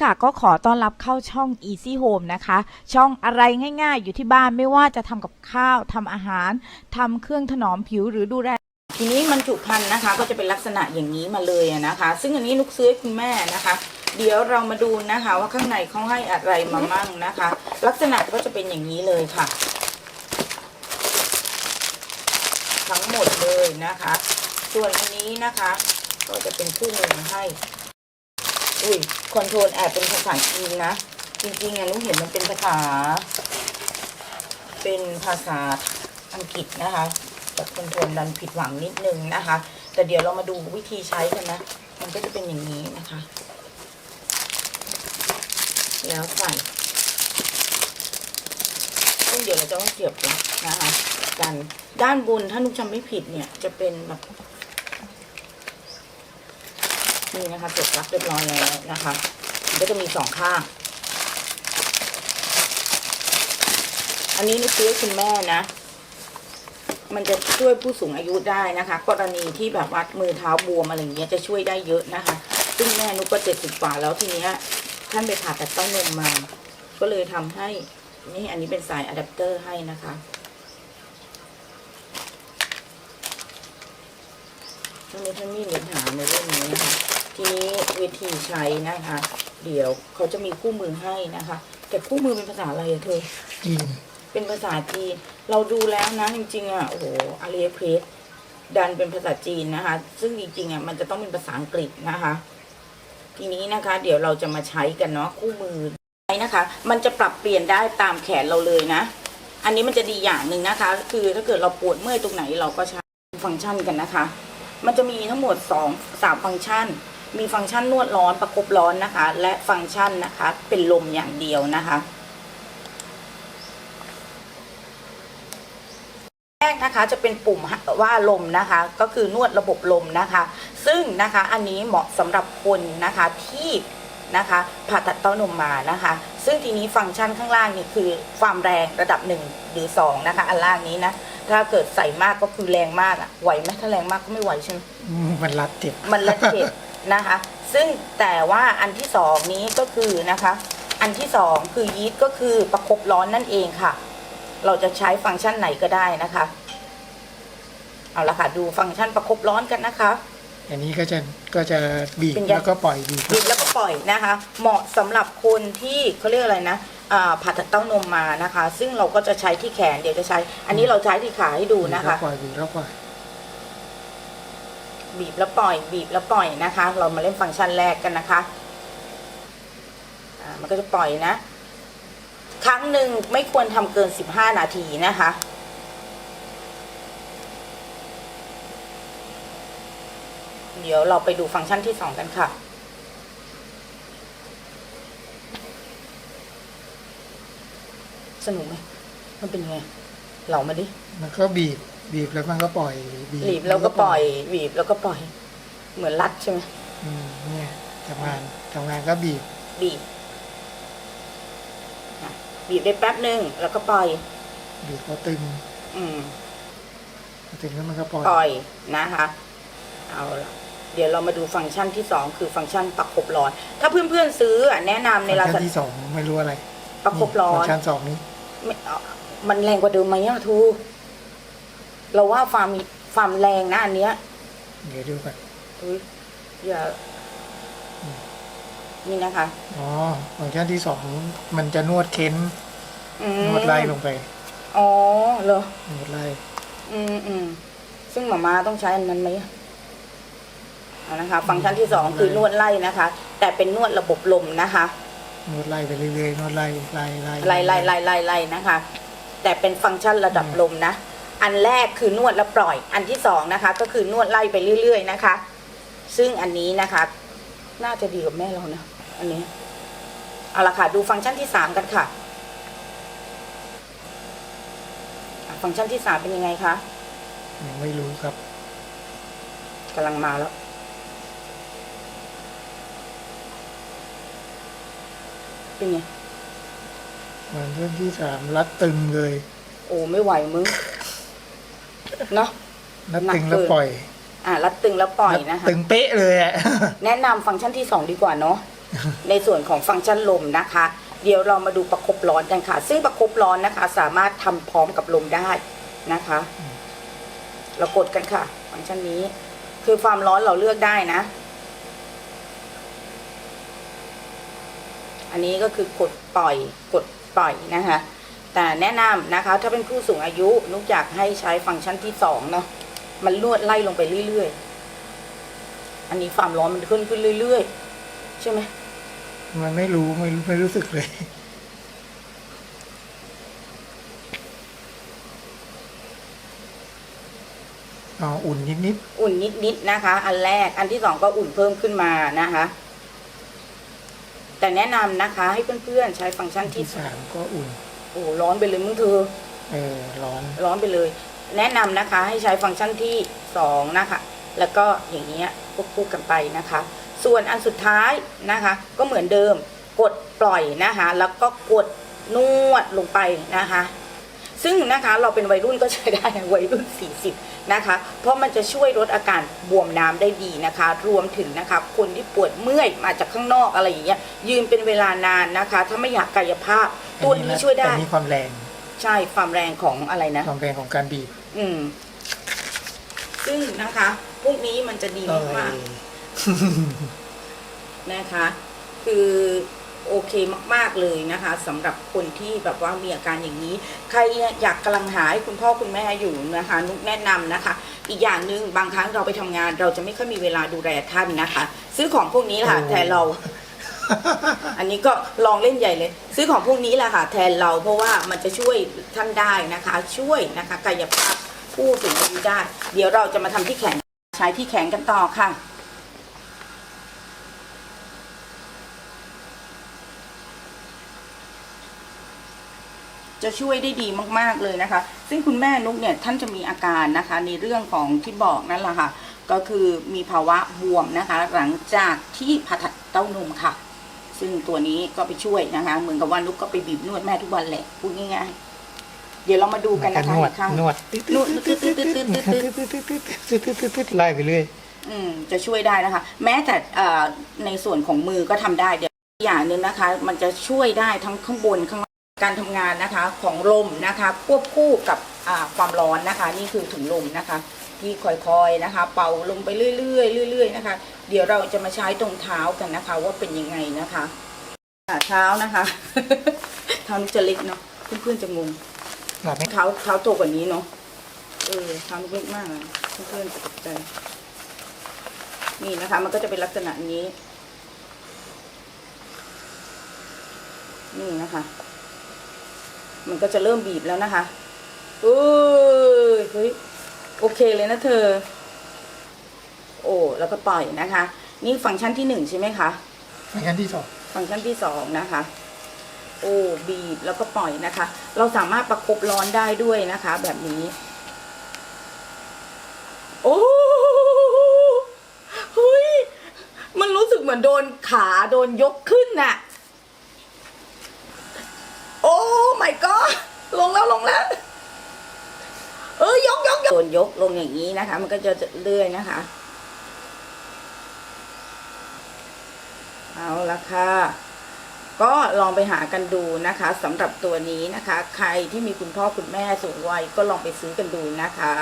ค่ะก็ขอต้อนรับเข้าช่อง Easy Home นะคะ ช่องอะไรง่ายๆ อยู่ที่บ้านไม่ว่าจะทำกับข้าวทำอาหารทำเครื่องถนอมผิวหรือดูแลทีนี้มันจุพันนะคะ ก็จะเป็นลักษณะอย่างนี้มาเลยนะคะ ซึ่งอันนี้นุกซื้อให้คุณแม่นะคะ เดี๋ยวเรามาดูนะคะ ว่าข้างในเขาให้อะไรมามั่งนะคะ ลักษณะก็จะเป็นอย่างนี้เลยค่ะ ทั้งหมดเลยนะคะ ส่วนอันนี้นะคะ ก็จะเป็นคู่มือให้ อุ้ยคอนโทรลแอบเป็นภาษาจีนนะ จริงๆอะนุกเห็นมันเป็นภาษา เป็นภาษาอังกฤษนะคะแต่คอนโทรลดันผิดหวังนิดนึงนะคะ แต่เดี๋ยวเรามาดูวิธีใช้กันนะ มันก็จะเป็นอย่างนี้นะคะ แล้วใส่ซึ่งเดี๋ยวเราจะต้องเสียบปลั๊กนะคะกันด้านบนถ้านุกจำไม่ผิดเนี่ยจะเป็นแบบ นี่นะคะเสียบปลั๊กเรียบร้อยแล้วนะคะมันก็จะมีสองข้าง อันนี้นุกซื้อคุณแม่นะ มันจะช่วยผู้สูงอายุได้นะคะ กรณีที่แบบวัดมือเท้าบวมอะไรอย่างเงี้ยจะช่วยได้เยอะนะคะ ซึ่งแม่นุกก็เจ็ดสิบกว่าแล้วทีเนี้ยท่านไปผ่าตัดเต้านมมา ก็เลยทำให้นี่อันนี้เป็นสายอะแดปเตอร์ให้นะคะท่านนี้ท่านมีปัญหาในเรื่องนี้นะคะ ทีนี้วิธีใช้นะคะ เดี๋ยวเขาจะมีคู่มือให้นะคะ แต่คู่มือเป็นภาษาอะไรอะเธอ จีนเป็นภาษาจีน เราดูแล้วนะจริงๆอะโอ้โหอาลีเพรสดันเป็นภาษาจีนนะคะ ซึ่งจริงๆอะมันจะต้องเป็นภาษาอังกฤษนะคะ ทีนี้นะคะ เดี๋ยวเราจะมาใช้กันเนาะคู่มือใช้นะคะ มันจะปรับเปลี่ยนได้ตามแขนเราเลยนะ อันนี้มันจะดีอย่างหนึ่งนะคะ คือถ้าเกิดเราปวดเมื่อยตรงไหนเราก็ใช้ฟังก์ชันกันนะคะ มันจะมีทั้งหมดสองสามฟังก์ชัน มีฟังก์ชันนวดร้อนประคบร้อนนะคะ และฟังก์ชันนะคะเป็นลมอย่างเดียวนะคะแรกนะคะจะเป็นปุ่มว่าลมนะคะ ก็คือนวดระบบลมนะคะ ซึ่งนะคะอันนี้เหมาะสำหรับคนนะคะที่นะคะผ่าตัดเต้านมมานะคะ ซึ่งทีนี้ฟังก์ชันข้างล่างนี่คือความแรงระดับหนึ่งหรือสองนะคะ อันล่างนี้นะ ถ้าเกิดใส่มากก็คือแรงมากอะไหวไหมถ้าแรงมากก็ไม่ไหวใช่ไหมมันรัดเจ็บมันละเจ็บ นะคะ ซึ่งแต่ว่าอันที่สองนี้ก็คือนะคะ อันที่สองคือยีสต์ก็คือประคบร้อนนั่นเองค่ะ เราจะใช้ฟังก์ชันไหนก็ได้นะคะ เอาละค่ะ ดูฟังก์ชันประคบร้อนกันนะคะอันนี้ก็จะก็จะบีบเป็นไงแล้วก็ปล่อยบีบบีบแล้วก็ปล่อยนะคะ เหมาะสำหรับคนที่เขาเรียกอะไรนะอ่าผ่าตัดเต้านมมานะคะ ซึ่งเราก็จะใช้ที่แขนเดี๋ยวจะใช้ อันนี้เราใช้ที่ขาให้ดูบีบนะแล้คะวปล่อยบีบแล้วปล่อย บีบแล้วปล่อย บีบแล้วปล่อยนะคะ เรามาเล่นฟังก์ชันแรกกันนะคะอ่ามันก็จะปล่อยนะ ครั้งหนึ่งไม่ควรทำเกิน 15 นาทีนะคะเดี๋ยวเราไปดูฟังก์ชันที่สองกันค่ะ สนุกไหม มันเป็นยังไง เหล่ามาดิ มันก็บีบ บีบแล้วมันก็ปล่อยบีบแล้วก็ปล่อยบีบแล้วก็ปล่อย เหมือนรัดใช่ไหมอืมเนี่ยทำงานทำงานก็บีบ บีบอะบีบได้แป๊บหนึ่งแล้วก็ปล่อย บีบพอตึง อืมพอตึงแล้วมันก็ปล่อยปล่อยนะคะ เอาละเดี๋ยวเรามาดูฟังก์ชันที่สองคือฟังก์ชันประคบร้อน ถ้าเพื่อนๆซื้ออะแนะนำในฟังราก์ชัคานที่สองไม่รู้อะไร ประคบร้อฟันงก์ชันสองนี้ไม่เอามันแรงกว่าเดิมไหมอะทู เราว่าความความแรงนะอันเนี้ยเดี๋ยวดูกันอุ๊ยอย่านี่นะคะ อ๋อฟังก์ชันที่สองมันจะนวดเค้นอืมนวดไล่ลงไปอ๋อเหรอนวดไล่อืมอืมซึ่งหมามาต้องใช้อันนั้นไหมเอานะคะ ฟังก์ชันที่สองคือนวดไล่นะคะ แต่เป็นนวดระบบลมนะคะ นวดไล่ไปเรื่อยๆนวดไล่ไล่ไล่ไล่ไล่ไล่ไล่ไล่นะคะ แต่เป็นฟังก์ชันระดับลมนะ อันแรกคือนวดแล้วปล่อย อันที่สองนะคะ ก็คือนวดไล่ไปเรื่อย ๆ นะคะ ซึ่งอันนี้นะคะ น่าจะดีกับแม่เรานะอันนี้เอาละค่ะ ดูฟังก์ชันที่สามกันค่ะอะฟังก์ชันที่สามเป็นยังไงคะยังไม่รู้ครับกำลังมาแล้วเป็นไงฟังก์ชันที่สามรัดตึงเลย โอ้ไม่ไหวมึง เนาะรัดหนักตึงแล้วเกินปล่อยอะรัดตึงแล้วปล่อยรัดนะคะตึงเป๊ะเลยอะแนะนำฟังก์ชันที่สองดีกว่าเนาะในส่วนของฟังก์ชันลมนะคะ เดี๋ยวเรามาดูประคบร้อนกันค่ะ ซึ่งประคบร้อนนะคะ สามารถทำพร้อมกับลมได้นะคะ เรากดกันค่ะ ฟังก์ชันนี้ คือความร้อนเราเลือกได้นะ อันนี้ก็คือกดปล่อยกดปล่อยนะคะ แต่แนะนำนะคะ ถ้าเป็นผู้สูงอายุนุกอยากให้ใช้ฟังก์ชันที่สองเนาะมันลวดไล่ลงไปเรื่อยๆ อันนี้ความร้อนมันขึ้นขึ้นเรื่อยๆ ใช่ไหมมันไม่รู้ไม่รู้ไม่รู้สึกเลยอ๋ออุ่นนิดอุ่นนิดๆนะคะ อันแรกอันที่สองก็อุ่นเพิ่มขึ้นมานะคะ แต่แนะนำนะคะ ให้เพื่อนๆใช้ฟังก์ชันๆที่ที่สามก็อุ่นโอ้ร้อนไปเลยมึงเธอ เออร้อน ร้อนไปเลย แนะนำนะคะ ให้ใช้ฟังก์ชันที่สองนะคะ แล้วก็อย่างเงี้ยควบคู่กันไปนะคะ ส่วนอันสุดท้ายนะคะ ก็เหมือนเดิม กดปล่อยนะคะ แล้วก็กดนวดลงไปนะคะ ซึ่งนะคะเราเป็นวัยรุ่นก็ใช้ได้นะวัยรุ่น 40 นะคะ เพราะมันจะช่วยลดอาการบวมน้ำได้ดีนะคะ รวมถึงนะคะคนที่ปวดเมื่อยมาจากข้างนอกอะไรอย่างเงี้ยยืนเป็นเวลานานนะคะ ถ้าไม่อยากกายภาพตัวนี้ช่วยได้แต่มีความแรงใช่ความแรงของอะไรนะความแรงของการบีบอืม ซึ่งนะคะพวกนี้มันจะดีเออมากๆนะคะ คือ โอเคมาก ๆ เลยนะคะสำหรับคนที่แบบว่ามีอาการอย่างนี้ ใครอยากกำลังหาให้คุณพ่อคุณแม่อยู่นะคะ นุกแนะนำนะคะ อีกอย่างหนึ่งบางครั้งเราไปทำงาน เราจะไม่ค่อยมีเวลาดูแลท่านนะคะ ซื้อของพวกนี้แหละค่ะโอ้แต่เรา อันนี้ก็ลองเล่นใหญ่เลย ซื้อของพวกนี้แหละค่ะ แทนเราเพราะว่ามันจะช่วยท่านได้นะคะ ช่วยนะคะกายภาพผู้สูงอายุได้ เดี๋ยวเราจะมาทำที่แขนใช้ที่แขนกันต่อค่ะ จะช่วยได้ดีมากๆเลยนะคะ ซึ่งคุณแม่นุกเนี่ยท่านจะมีอาการนะคะในเรื่องของที่บอกนั่นแหละค่ะ ก็คือมีภาวะบวมนะคะ หลังจากที่ผ่าตัดเต้านมค่ะ ซึ่งตัวนี้ก็ไปช่วยนะคะ เหมือนกับว่านุกก็ไปบีบนวดแม่ทุกวันแหละพูดง่ายๆ เดี๋ยวเรามาดูกันนะคะนวดอีกครั้งนวดนวดตึ๊ดตึ๊ดตึ๊ดตึ๊ดตึ๊ดไล่ไปเรื่อยอืมจะช่วยได้นะคะ แม้แต่เอ่อในส่วนของมือก็ทำได้เดี๋ยวอย่างหนึ่งนะคะ มันจะช่วยได้ทั้งข้างบนข้างล่าง การทำงานนะคะของลมนะคะควบคู่กับอ่าความร้อนนะคะ นี่คือถุงลมนะคะ ที่ค่อยๆนะคะ เป่าลมไปเรื่อยๆเรื่อยๆนะคะ เดี๋ยวเราจะมาใช้ตรงเท้ากันนะคะ ว่าเป็นยังไงนะคะอ่าเท้านะคะเท้านี่จะเล็กเนาะเพื่อนๆจะงงหลับไหมเท้าเท้าโตกว่านี้เนาะเออเท้าเล็กมากอะเพื่อนๆจะตกใจนี่นะคะ มันก็จะเป็นลักษณะนี้ นี่นะคะ มันก็จะเริ่มบีบแล้วนะคะเอ้ยเฮ้ยโอเคเลยนะเธอ โอ้แล้วก็ปล่อยนะคะ นี่ฟังก์ชันที่หนึ่งใช่ไหมคะฟังก์ชันที่สองฟังก์ชันที่สองนะคะโอ้บีบแล้วก็ปล่อยนะคะ เราสามารถประคบร้อนได้ด้วยนะคะ แบบนี้ โอ้เฮ้ยมันรู้สึกเหมือนโดนขาโดนยกขึ้นน่ะ โอ้ my god ลงแล้วลงแล้ว เออยกยกยกโดนยกลงอย่างนี้นะคะ มันก็จะเรื่อยนะคะ เอาละค่ะ ก็ลองไปหากันดูนะคะสำหรับตัวนี้นะคะ ใครที่มีคุณพ่อคุณแม่สูงวัยก็ลองไปซื้อกันดูนะคะ